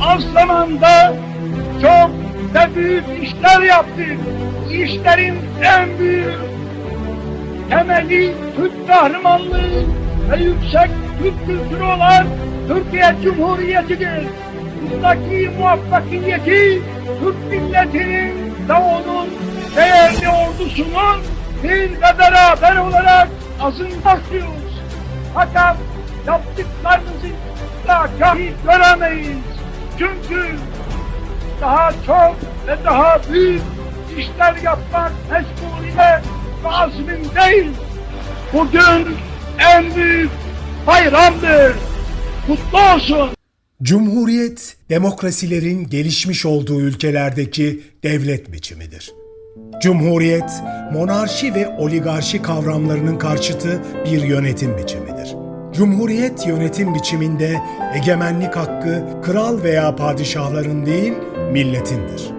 Az zamanda çok ve büyük işler yaptık. İşlerin en büyük temeli Türk kahramanlığı ve yüksek Türk kültürü olan Türkiye Cumhuriyeti'dir. Bundaki muvaffakiyeti Türk milletinin ve onun değerli ordusunun bir ve beraber olarak azındaklıyoruz. Fakat yaptıklarınızı da kahi göremeyiz. Çünkü daha çok ve daha büyük işler yapmak mecburiyet ve azmindeyiz. Bugün en büyük bayramdır. Kutlu olsun. Cumhuriyet, demokrasilerin gelişmiş olduğu ülkelerdeki devlet biçimidir. Cumhuriyet, monarşi ve oligarşi kavramlarının karşıtı bir yönetim biçimidir. Cumhuriyet yönetim biçiminde egemenlik hakkı kral veya padişahların değil, milletindir.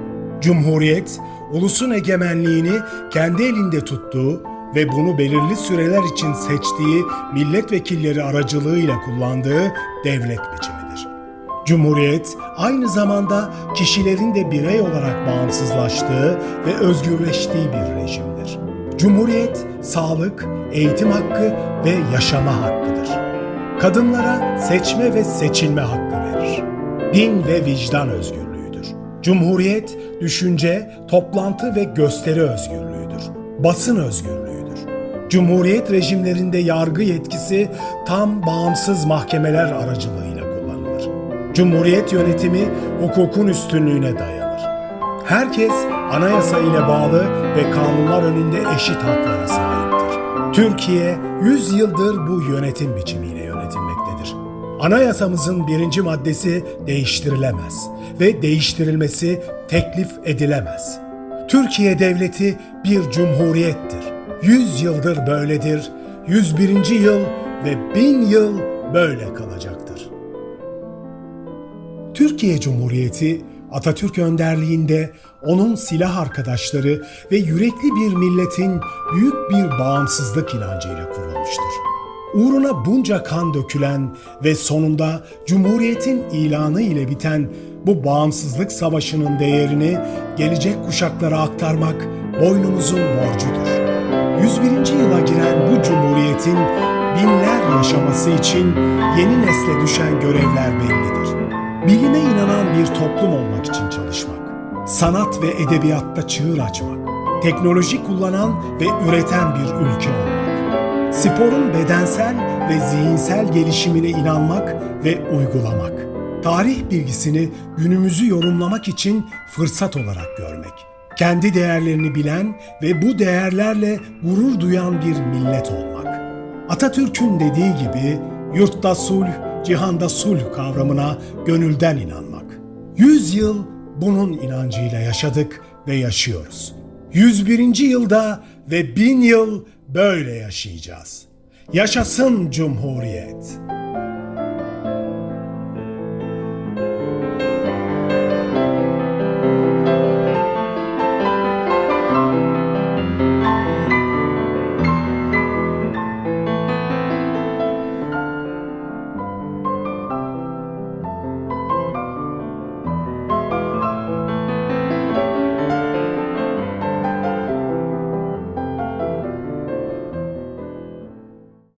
Cumhuriyet, ulusun egemenliğini kendi elinde tuttuğu ve bunu belirli süreler için seçtiği milletvekilleri aracılığıyla kullandığı devlet biçimidir. Cumhuriyet aynı zamanda kişilerin de birey olarak bağımsızlaştığı ve özgürleştiği bir rejimdir. Cumhuriyet sağlık, eğitim hakkı ve yaşama hakkıdır. Kadınlara seçme ve seçilme hakkı verir. Din ve vicdan özgürlüğüdür. Cumhuriyet düşünce, toplantı ve gösteri özgürlüğüdür. Basın özgürlüğüdür. Cumhuriyet rejimlerinde yargı yetkisi tam bağımsız mahkemeler aracılığıyla kullanılır. Cumhuriyet yönetimi hukukun üstünlüğüne dayanır. Herkes anayasa ile bağlı ve kanunlar önünde eşit haklara sahiptir. Türkiye 100 yıldır bu yönetim biçimiyle. Anayasamızın birinci maddesi değiştirilemez ve değiştirilmesi teklif edilemez. Türkiye devleti bir cumhuriyettir. 100 yıldır böyledir. 101. yıl ve 1000 yıl böyle kalacaktır. Türkiye Cumhuriyeti Atatürk önderliğinde onun silah arkadaşları ve yürekli bir milletin büyük bir bağımsızlık inancıyla kurulmuştur. Uğruna bunca kan dökülen ve sonunda Cumhuriyet'in ilanı ile biten bu bağımsızlık savaşının değerini gelecek kuşaklara aktarmak boynumuzun borcudur. 101. yıla giren bu cumhuriyetin binler yaşaması için yeni nesle düşen görevler bellidir. Bilime inanan bir toplum olmak için çalışmak, sanat ve edebiyatta çığır açmak, teknoloji kullanan ve üreten bir ülke olmak, sporun bedensel ve zihinsel gelişimine inanmak ve uygulamak, tarih bilgisini günümüzü yorumlamak için fırsat olarak görmek, kendi değerlerini bilen ve bu değerlerle gurur duyan bir millet olmak. Atatürk'ün dediği gibi yurtta sulh, cihanda sulh kavramına gönülden inanmak. Yüz yıl bunun inancıyla yaşadık ve yaşıyoruz. 101. yılda ve bin yıl böyle yaşayacağız. Yaşasın Cumhuriyet!